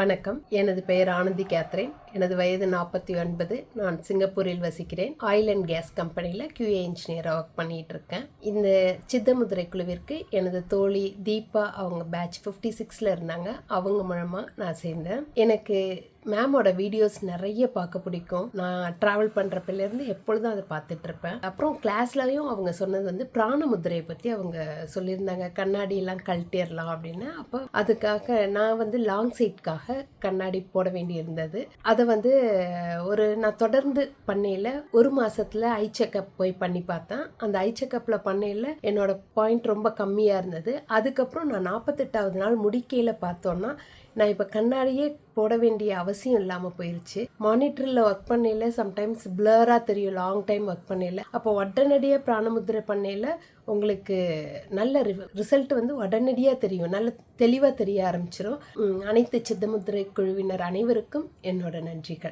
வணக்கம். எனது பெயர் ஆனந்தி கேத்ரின். எனது வயது நாற்பத்தி ஒன்பது. நான் சிங்கப்பூரில் வசிக்கிறேன். ஆயில் அண்ட் கேஸ் கம்பெனியில் கியூஏ இன்ஜினியராக ஒர்க் பண்ணிகிட்டு இருக்கேன் இந்த சித்தமுதிரை குழுவிற்கு எனது தோழி தீபா அவங்க பேட்ச் ஃபிஃப்டி சிக்ஸில் இருந்தாங்க. அவங்க மூலமாக நான் சேர்ந்தேன். எனக்கு மேமோட வீடியோஸ் நிறைய பார்க்க பிடிக்கும். நான் ட்ராவல் பண்ணுறப்பிலேருந்து எப்பொழுதும் அதை பார்த்துட்ருப்பேன் அப்புறம் கிளாஸ்லையும் அவங்க சொன்னது வந்து பிராணமுதிரையை பற்றி அவங்க சொல்லியிருந்தாங்க. கண்ணாடியெல்லாம் கழட்டிடலாம் அப்படின்னு. அப்போ அதுக்காக நான் வந்து லாங் சைட்காக கண்ணாடி போட வேண்டியிருந்தது. அதை அதை வந்து ஒரு நான் தொடர்ந்து பண்ணையில் ஒரு மாதத்தில் ஐ செக்கப் போய் பண்ணி பார்த்தேன். அந்த ஐ செக்கப்பில் பண்ணையில் என்னோட பாயிண்ட் ரொம்ப கம்மியாக இருந்தது. அதுக்கப்புறம் நான் நாற்பத்தெட்டாவது நாள் முடிக்கையில் பார்த்தோன்னா நான் இப்போ கண்ணாடியே போட வேண்டிய அவசியம் இல்லாமல் போயிருச்சு. மானிட்டரில் ஒர்க் பண்ணையில் சம்டைம்ஸ் பிளராக தெரியும். லாங் டைம் ஒர்க் பண்ணையில். அப்போ உடனடியாக பிராணமுத்திரை பண்ணையில் உங்களுக்கு நல்ல ரிசல்ட் வந்து உடனடியாக தெரியும். நல்ல தெளிவாக தெரிய ஆரம்பிச்சிடும் அனைத்து சித்தமுத்திரை குழுவினர் அனைவருக்கும் என்னோட நன்றிகள்.